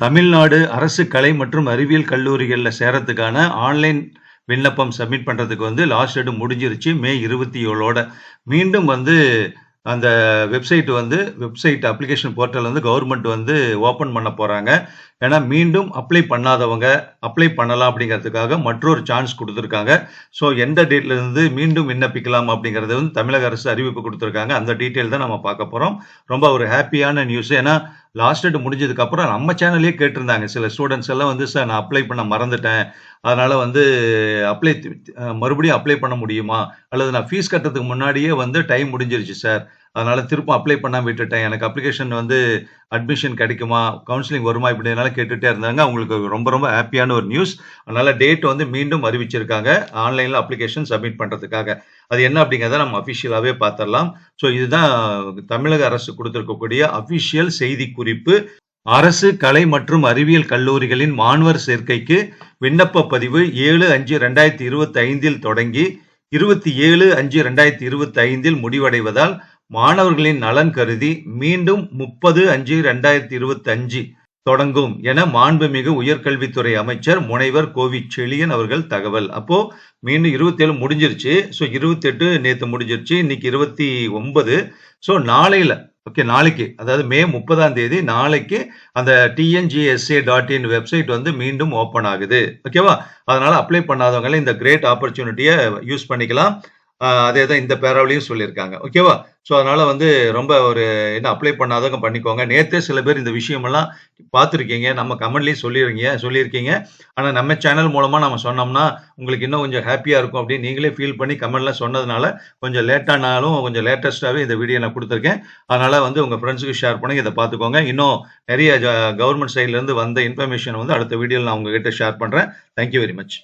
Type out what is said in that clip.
தமிழ்நாடு அரசு கலை மற்றும் அறிவியல் கல்லூரிகளில் சேரத்துக்கான ஆன்லைன் விண்ணப்பம் சப்மிட் பண்ணுறதுக்கு வந்து லாஸ்ட் டேட் முடிஞ்சிருச்சு மே இருபத்தி ஏழோட மீண்டும் வந்து அந்த வெப்சைட் வந்து வெப்சைட் அப்ளிகேஷன் போர்ட்டல் வந்து கவர்மெண்ட் வந்து ஓப்பன் பண்ண போகிறாங்க ஏன்னா மீண்டும் அப்ளை பண்ணாதவங்க அப்ளை பண்ணலாம் அப்படிங்கிறதுக்காக மற்றொரு சான்ஸ் கொடுத்துருக்காங்க. ஸோ எந்த டேட்லேருந்து மீண்டும் விண்ணப்பிக்கலாம் அப்படிங்கிறது வந்து தமிழக அரசு அறிவிப்பு கொடுத்துருக்காங்க. அந்த டீட்டெயில் தான் நம்ம பார்க்க போகிறோம் ரொம்ப ஒரு ஹாப்பியான நியூஸ் ஏன்னா லாஸ்ட் டேட் முடிஞ்சதுக்கப்புறம் நம்ம சேனல்லே கேட்டிருந்தாங்க. சில ஸ்டூடெண்ட்ஸ் எல்லாம் வந்து சார் நான் அப்ளை பண்ண மறந்துட்டேன். அதனால வந்து அப்ளை மறுபடியும் அப்ளை பண்ண முடியுமா? அல்லது நான் ஃபீஸ் கட்டுறதுக்கு முன்னாடியே வந்து டைம் முடிஞ்சிருச்சு சார் அதனால திரும்ப அப்ளை பண்ணாம விட்டுட்டேன். எனக்கு அப்ளிகேஷன் வந்து அட்மிஷன் கிடைக்குமா? கவுன்சிலிங் வருமா? இப்படினால கேட்டுகிட்டே இருந்தாங்க. அவங்களுக்கு ரொம்ப ரொம்ப ஹாப்பியான ஒரு நியூஸ் அதனால டேட் வந்து மீண்டும் அறிவிச்சிருக்காங்க. ஆன்லைனில் அப்ளிகேஷன் சப்மிட் பண்ணுறதுக்காக அது என்ன அப்படிங்கிறத நம்ம அஃபிஷியலாகவே பார்த்துடலாம் ஸோ இதுதான் தமிழக அரசு கொடுத்துருக்கக்கூடிய அஃபிஷியல் செய்தி குறிப்பு அரசு கலை மற்றும் அறிவியல் கல்லூரிகளின் மாணவர் சேர்க்கைக்கு விண்ணப்ப பதிவு ஏழு அஞ்சு ரெண்டாயிரத்தி இருபத்தி ஐந்தில் தொடங்கி இருபத்தி ஏழு அஞ்சு ரெண்டாயிரத்தி இருபத்தி ஐந்தில் முடிவடைவதால் மாணவர்களின் நலன் கருதி மீண்டும் முப்பது அஞ்சு ரெண்டாயிரத்தி இருபத்தி அஞ்சு தொடங்கும் என மாண்புமிகு உயர்கல்வித்துறை அமைச்சர் முனைவர் கோவி செழியன் அவர்கள் தகவல். அப்போ மீண்டும் இருபத்தி ஏழு முடிஞ்சிருச்சு. ஸோ இருபத்தி எட்டு நேற்று முடிஞ்சிருச்சு. இன்னைக்கு இருபத்தி ஒன்பது. ஸோ நாளையில ஓகே நாளைக்கு அதாவது மே முப்பதாம் தேதி நாளைக்கு அந்த டிஎன்ஜிஎஸ்ஏ டாட் இன் வெப்சைட் வந்து மீண்டும் ஓப்பன் ஆகுது. ஓகேவா அதனால அப்ளை பண்ணாதவங்களே இந்த கிரேட் ஆப்பர்ச்சுனிட்டியை யூஸ் பண்ணிக்கலாம். அதே தான் இந்த பேராவிலையும் சொல்லியிருக்காங்க. ஓகேவா ஸோ அதனால வந்து ரொம்ப ஒரு என்ன அப்ளை பண்ணாதவங்க பண்ணிக்கோங்க. நேற்றே சில பேர் இந்த விஷயமெல்லாம் பார்த்துருக்கீங்க. நம்ம கமெண்ட்லேயும் சொல்லிருக்கீங்க சொல்லியிருக்கீங்க. ஆனால் நம்ம சேனல் மூலமாக நம்ம சொன்னோம்னா உங்களுக்கு இன்னும் கொஞ்சம் ஹாப்பியாக இருக்கும் அப்படின்னு நீங்களே ஃபீல் பண்ணி கமெண்ட்லாம் சொன்னதுனால கொஞ்சம் லேட்டானாலும் கொஞ்சம் லேட்டஸ்ட்டாகவே இந்த வீடியோ நான் கொடுத்துருக்கேன். அதனால் வந்து உங்கள் ஃப்ரெண்ட்ஸுக்கு ஷேர் பண்ணி இதை பார்த்துக்கோங்க. இன்னும் நிறைய கவர்மெண்ட் சைட்லேருந்து வந்த இன்ஃபர்மேஷன் வந்து அடுத்த வீடியோவில் நான் உங்ககிட்ட ஷேர் பண்ணுறேன் தேங்க்யூ வெரி மச்